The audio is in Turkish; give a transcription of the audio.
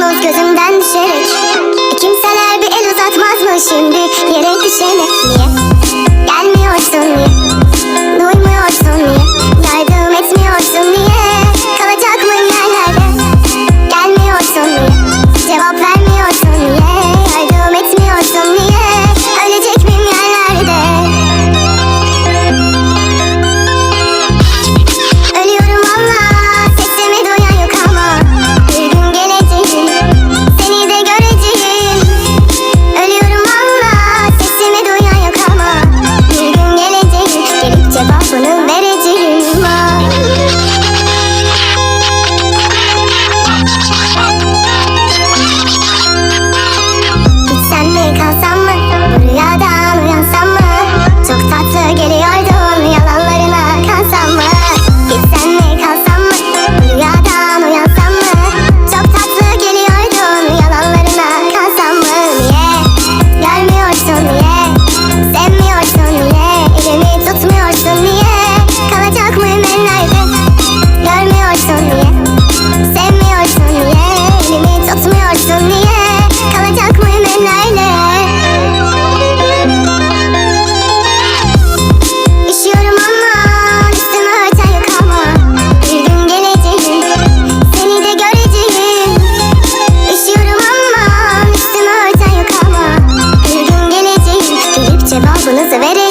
Yalnız gözümden düşerek Kimseler bir el uzatmaz mı şimdi Yere düşene se severes.